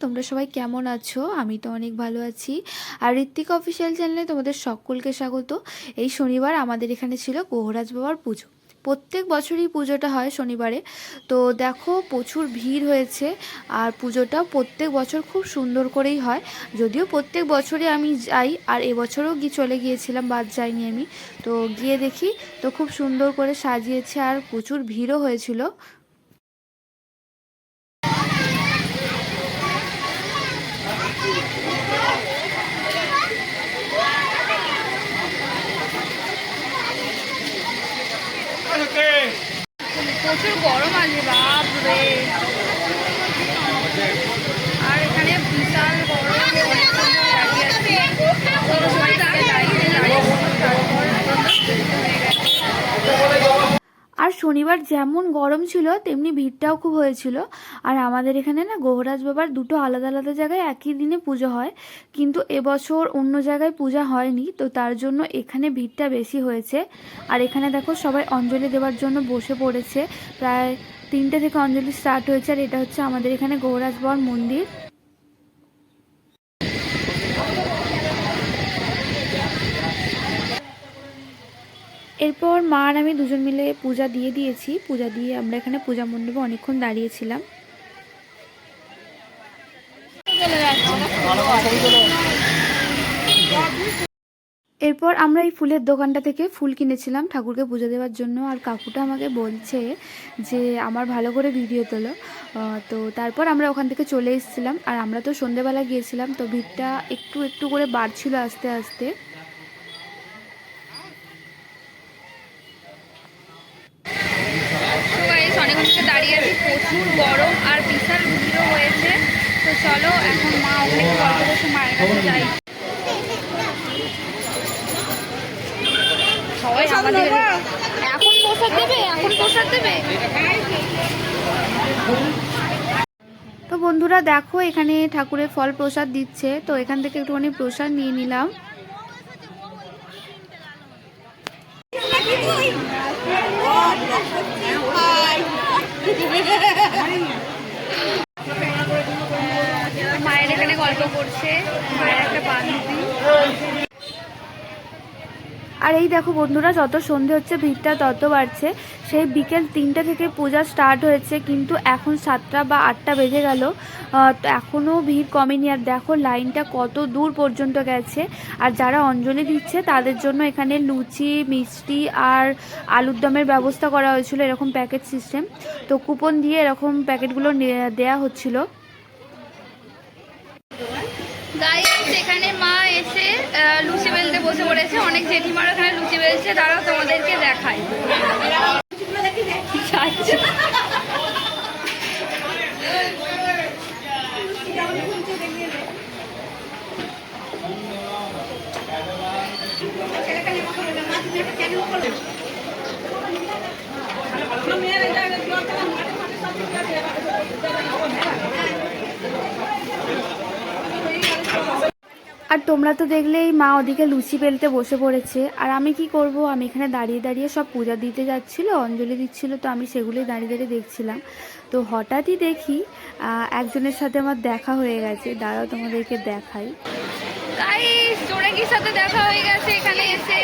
তোমরা সবাই কেমন আছো? আমি তো অনেক ভালো আছি। আর ঋত্বিক অফিসিয়াল চ্যানেলে তোমাদের সকলকে স্বাগত। এই শনিবার আমাদের এখানে ছিল গৌরাজ বাবার পুজো। প্রত্যেক বছরই পুজোটা হয় শনিবারে। তো দেখো, প্রচুর ভিড় হয়েছে। আর পুজোটা প্রত্যেক বছর খুব সুন্দর করেই হয়। যদিও প্রত্যেক বছরে আমি যাই, আর এবছরও গিয়ে চলে গিয়েছিলাম, বাদ যাইনি আমি। তো গিয়ে দেখি, তো খুব সুন্দর করে সাজিয়েছে, আর প্রচুর ভিড়ও হয়েছিল। প্রচুর গরম আছে বাপ রে আর এখানে বিশাল গরম অনেক সময় দাঁড়িয়ে আছি। কোনো সময় থেকে দাঁড়িয়ে দাঁড়িয়ে তারপর হয়ে গেছে। আর শনিবার যেমন গরম ছিল, তেমনি ভিড়টাও খুব হয়েছিল। আর আমাদের এখানে না, গোহরাজ বাবার দুটো আলাদা আলাদা জায়গায় একই দিনে পুজো হয়। কিন্তু এবছর অন্য জায়গায় পূজা হয়নি, তো তার জন্য এখানে ভিড়টা বেশি হয়েছে। আর এখানে দেখো, সবাই অঞ্জলি দেওয়ার জন্য বসে পড়েছে। প্রায় তিনটে থেকে অঞ্জলি স্টার্ট হয়েছে, আর এটা হচ্ছে আমাদের এখানে গৌরাজ বাবার মন্দির। এরপর মা আর আমি দুজন মিলে পূজা দিয়ে দিয়েছি। পূজা দিয়ে আমরা এখানে পূজা মণ্ডপে অনেকক্ষণ দাঁড়িয়েছিলাম। এরপর আমরা এই ফুলের দোকানটা থেকে ফুল কিনেছিলাম ঠাকুরকে পুজো দেওয়ার জন্য। আর কাকুটা আমাকে বলছে যে, আমার ভালো করে ভিডিও তোলো। তো তারপর আমরা ওখান থেকে চলে এসেছিলাম। আর আমরা তো সন্ধেবেলা গিয়েছিলাম, তো ভিড়টা একটু একটু করে বাড়ছিল আস্তে আস্তে তো গাইস অনেকক্ষণ থেকে দাঁড়িয়ে আছি প্রচুর গরম আর বিশাল ভিড়ও হয়েছে তো চলো এখন মা ওখানে গল্প বসে মায়ের কাছে যাই সবাই আমাদের এখন প্রসাদ দেবে এখন প্রসাদ দেবে। তো বন্ধুরা দেখো এখানে ঠাকুরের ফল প্রসাদ দিচ্ছে। তো এখান থেকে একটুখানি প্রসাদ নিয়ে নিলাম। গল্প করছে আর এই দেখো বন্ধুরা, যত সন্ধে হচ্ছে, ভিড়টা তত বাড়ছে। সেই বিকেল তিনটে থেকে পূজা স্টার্ট হয়েছে, কিন্তু এখন সাতটা বা আটটা বেজে গেল। তো এখনও ভিড় কমেনি। আর দেখো লাইনটা কত দূর পর্যন্ত গেছে। আর যারা অঞ্জলি দিচ্ছে, তাদের জন্য এখানে লুচি, মিষ্টি আর আলুর দমের ব্যবস্থা করা হয়েছিল, এরকম প্যাকেট সিস্টেম তো কুপন দিয়ে এরকম প্যাকেটগুলো দেয়া হচ্ছিল। গাইস এখানে মা এসে লুচি বেলতে বসে পড়েছে। অনেক জেঠিমারা এখানে লুচি বেলছে। তারাও তোমাদেরকে দেখায় আর তোমরা তো দেখলেই মা ওদিকে লুচি বেলতে বসে পড়েছে। আর আমি কি করব? আমি এখানে দাঁড়িয়ে দাঁড়িয়ে সব পূজা দিতে যাচ্ছিল অঞ্জলি দিচ্ছিল তো আমি সেগুলোই দাঁড়িয়ে দাঁড়িয়ে দেখছিলাম। তো হঠাৎই দেখি একজনের সাথে আমার দেখা হয়ে গেছে। দাঁড়াও তোমাদেরকে দেখাই। সাথে দেখা হয়ে গেছে এখানে এসে।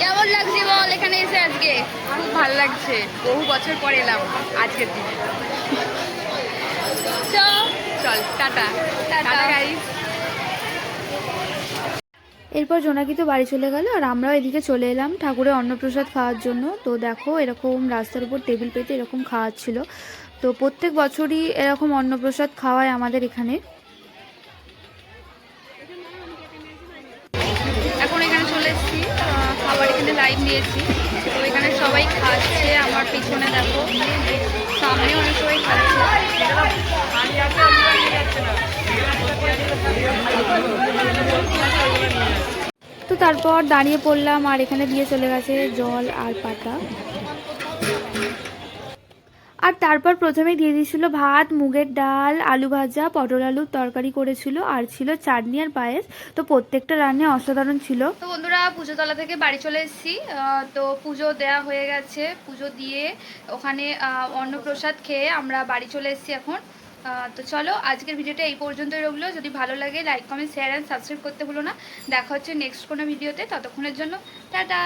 কেমন লাগছে বল এখানে এসে আজকে? খুব ভালো লাগছে। বহু বছর পর এলাম আজকের দিনে। টাটা। টাটা। গাইস এরপর জোনাকি তো বাড়ি চলে গেল আর আমরাও এদিকে চলে এলাম ঠাকুরের অন্নপ্রসাদ খাওয়ার জন্য। তো দেখো এরকম রাস্তার উপর টেবিল পেতে এরকম খাওয়াচ্ছিল। তো প্রত্যেক বছরই এরকম অন্নপ্রসাদ খাওয়ায় আমাদের এখানে। এখন এখানে চলে এসেছি খাবার এখানে লাইন দিয়েছি তো এখানে সবাই খাচ্ছে আমার পিছনে দেখো সামনে অনেক সবাই খাচ্ছে। তারপর দাঁড়িয়ে পড়লাম আর এখানে দিয়ে চলে গেছে জল আর পাতা। আর তারপর প্রথমে দিয়ে দিয়েছিল ভাত, মুগের ডাল, আলু ভাজা, পটল আলুর তরকারি করেছিল আর ছিল চাটনি আর পায়েস। তো প্রত্যেকটা রান্না অসাধারণ ছিল। তো বন্ধুরা, পুজোতলা থেকে বাড়ি চলে এসেছি। তো পুজো দেয়া হয়ে গেছে। পুজো দিয়ে ওখানে অন্নপ্রসাদ খেয়ে আমরা বাড়ি চলে এসেছি এখন। তো চলো, আজকের ভিডিওটা এই পর্যন্তই রইল। যদি ভালো লাগে like comment share and subscribe করতে ভুলো না। দেখা হচ্ছে নেক্সট কোনো ভিডিওতে ততক্ষণের জন্য, টাটা!